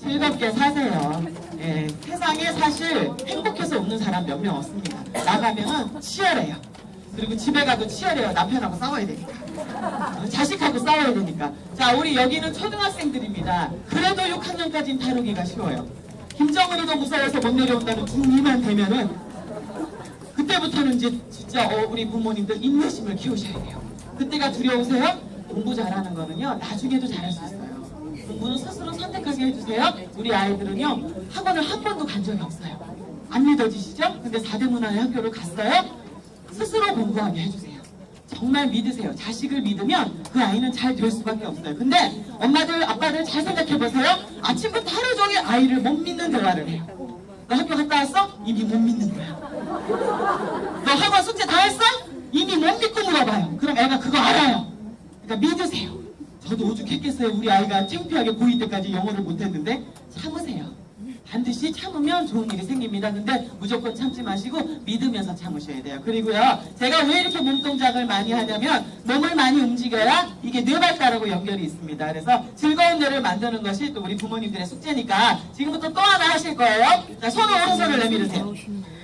즐겁게 사세요. 예, 세상에 사실 행복해서 없는 사람 몇 명 없습니다. 나가면은 치열해요. 그리고 집에 가도 치열해요. 남편하고 싸워야 되니까. 어, 자식하고 싸워야 되니까. 자, 우리 여기는 초등학생들입니다. 그래도 6학년까지는 다루기가 쉬워요. 김정은이도 무서워서 못 내려온다는 중2만 되면은 그때부터는 이제 진짜 어, 우리 부모님들 인내심을 키우셔야 돼요. 그때가 두려우세요? 공부 잘하는 거는요, 나중에도 잘할 수 있어요. 공부는 스스로 선택하게 해주세요. 우리 아이들은요, 학원을 한 번도 간 적이 없어요. 안 믿어지시죠? 근데 4대 문화의 학교를 갔어요. 스스로 공부하게 해주세요. 정말 믿으세요. 자식을 믿으면 그 아이는 잘 될 수밖에 없어요. 근데 엄마들, 아빠들 잘 생각해보세요. 아침부터 하루 종일 아이를 못 믿는 대화를 해요. 너 학교 갔다 왔어? 이미 못 믿는 거야. 너 학원 숙제 다 했어? 이미 못 믿고 물어봐요. 그럼 애가 그거 알아요. 그러니까 믿으세요. 저도 오죽했겠어요. 우리 아이가 창피하게 고2 때까지 영어를 못했는데 참으세요. 반드시 참으면 좋은 일이 생깁니다. 근데 무조건 참지 마시고 믿으면서 참으셔야 돼요. 그리고요, 제가 왜 이렇게 몸 동작을 많이 하냐면 몸을 많이 움직여야 이게 뇌발달하고 연결이 있습니다. 그래서 즐거운 뇌를 만드는 것이 또 우리 부모님들의 숙제니까 지금부터 또 하나 하실 거예요. 자, 손을 오른손을 내밀으세요.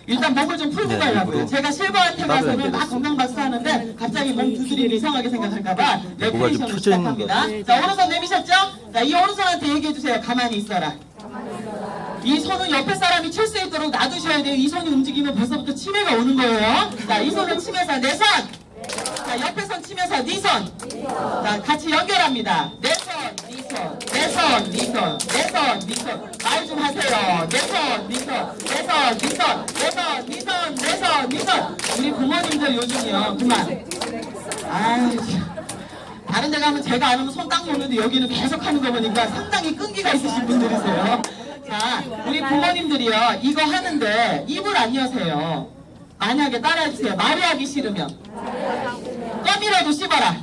일단 몸을 좀 풀고 네, 가려고요. 제가 실버한테 가서는 안 막. 건강 박수 하는데 갑자기 몸 두드리면 이상하게 생각할까봐 좀 레크레이션을 시작합니다. 자 오른손 내미셨죠? 자 이 오른손한테 얘기해 주세요. 가만히 있어라. 이 손은 옆에 사람이 칠 수 있도록 놔두셔야 돼요. 이 손이 움직이면 벌써부터 치매가 오는 거예요. 자, 이 손을 치면서 내 손. 자, 옆에 손 치면서 네 손. 자, 같이 연결합니다. 내 손, 네 손, 내 손, 네 손, 내 손, 네 손. 말 좀 하세요. 내 손, 네 손, 내 손, 네 손, 내 손, 네 손, 내 손, 네 손. 우리 부모님들 요즘이요. 그만. 아유, 참. 다른 데 가면 제가 안 하면 손 딱 놓는데 여기는 계속 하는 거 보니까 상당히 끈기가 있으신 분들이세요. 자, 우리 부모님들이요, 이거 하는데 입을 안 여세요. 만약에 따라해주세요. 말이 하기 싫으면. 껌이라도 씹어라.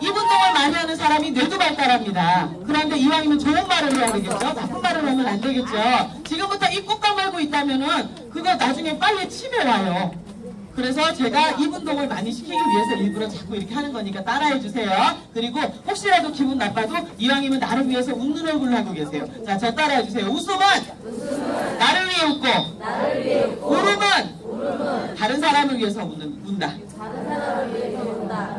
이 운동을 많이 하는 사람이 뇌도 발달합니다. 그런데 이왕이면 좋은 말을 해야 되겠죠? 나쁜 말을 하면 안 되겠죠? 지금부터 입 꾹 까물고 있다면은 그거 나중에 빨리 치매 와요. 그래서 제가 이 운동을 많이 시키기 위해서 일부러 자꾸 이렇게 하는 거니까 따라해 주세요. 그리고 혹시라도 기분 나빠도 이왕이면 나를 위해서 웃는 얼굴로 하고 계세요. 자, 저 따라해 주세요. 웃음은 나를 위해 웃고, 울음은 다른 사람을 위해서 웃는, 운다.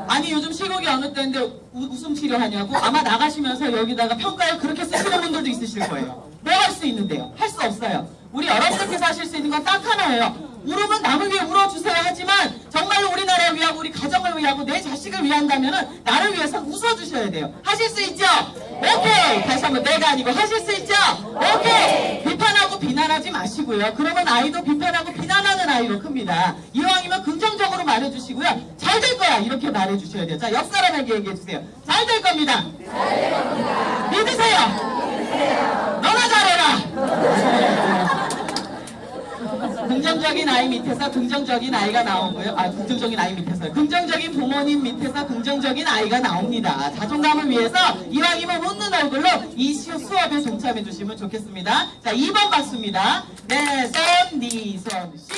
아니 요즘 시국이 어느 때인데 우- 웃음 치료하냐고 아마 나가시면서 여기다가 평가를 그렇게 쓰시는 분들도 있으실 거예요. 뭐 할 수 있는데요? 할 수 없어요. 우리 여러분들께서 하실 수 있는 건 딱 하나예요. 울음은 남을 위해 울어주세요 하지만 정말로 우리나라를 위하고 우리 가정을 위하고 내 자식을 위한다면 은 나를 위해서 웃어주셔야 돼요. 하실 수 있죠? 오케이. 다시 한번 내가 아니고 하실 수 있죠? 오케이. 비판하고 비난하지 마시고요. 그러면 아이도 비판하고 비난하는 아이로 큽니다. 이왕이면 긍정적으로 말해주시고요. 잘 될 거야 이렇게 말해주셔야 돼요. 자 옆 사람에게 얘기해주세요. 잘 될 겁니다. 믿으세요. 너나 잘해라. 긍정적인 아이 밑에서 긍정적인 아이가 나오고요. 아, 긍정적인 아이 밑에서. 긍정적인 부모님 밑에서 긍정적인 아이가 나옵니다. 자존감을 위해서 이왕이면 웃는 얼굴로 이 시- 수업에 동참해 주시면 좋겠습니다. 자, 2번 박수입니다. 내 손, 네 손, 시